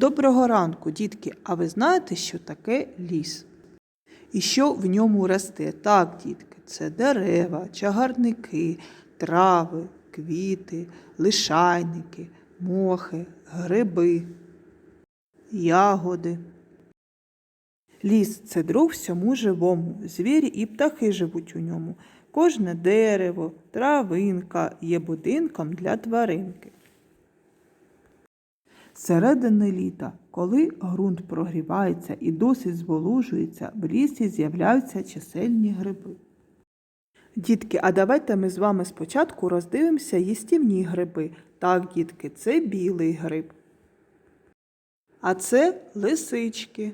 Доброго ранку, дітки! А ви знаєте, що таке ліс? І що в ньому росте? Так, дітки, це дерева, чагарники, трави, квіти, лишайники, мохи, гриби, ягоди. Ліс це друг всьому живому, звірі і птахи живуть у ньому. Кожне дерево, травинка є будинком для тваринки. Середини літа, коли ґрунт прогрівається і досить зволожується, в лісі з'являються чисельні гриби. Дітки, а давайте ми з вами спочатку роздивимося їстівні гриби. Так, дітки, це білий гриб. А це лисички.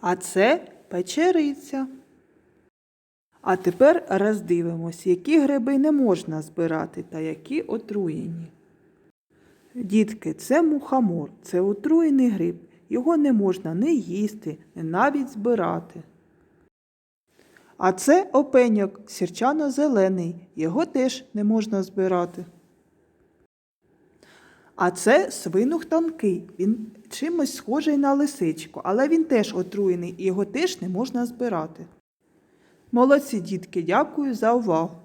А це печериця. А тепер роздивимось, які гриби не можна збирати та які отруєні. Дітки, це мухомор, це отруєний гриб. Його не можна не їсти, не навіть збирати. А це опеньок сірчано-зелений, його теж не можна збирати. А це свинух тонкий, він чимось схожий на лисичку, але він теж отруєний і його теж не можна збирати. Молодці, дітки, дякую за увагу.